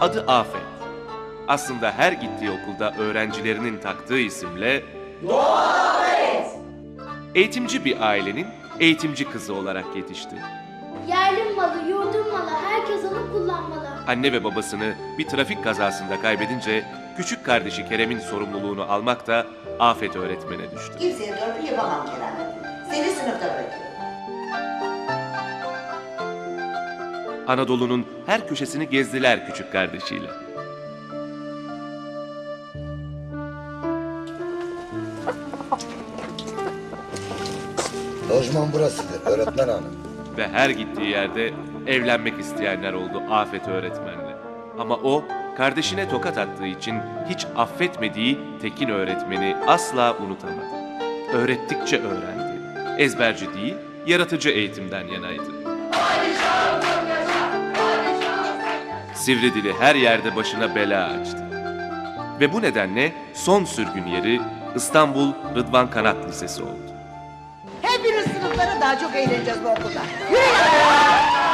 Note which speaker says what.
Speaker 1: Adı Afet. Aslında her gittiği okulda öğrencilerinin taktığı isimle Eğitimci bir ailenin eğitimci kızı olarak yetişti.
Speaker 2: Yerli malı, yurdun malı, herkes onu kullanmalı.
Speaker 1: Anne ve babasını bir trafik kazasında kaybedince küçük kardeşi Kerem'in sorumluluğunu almak da Afet öğretmene düştü.
Speaker 3: Kimseye torpil yapamam Kerem. Seni sınıfta bırakıyorum.
Speaker 1: Anadolu'nun her köşesini gezdiler küçük kardeşiyle.
Speaker 4: Lojman burasıdır öğretmen hanım.
Speaker 1: Ve her gittiği yerde evlenmek isteyenler oldu Afet öğretmenle. Ama o kardeşine tokat attığı için hiç affetmediği Tekin öğretmeni asla unutamadı. Öğrettikçe öğrendi. Ezberci değil, yaratıcı eğitimden yanaydı. Sivri dili her yerde başına bela açtı. Ve bu nedenle son sürgün yeri İstanbul Rıdvan Kanat Lisesi oldu.
Speaker 3: Hepiniz sınıflara daha çok eğleneceğiz bu okulda. Yürüyün!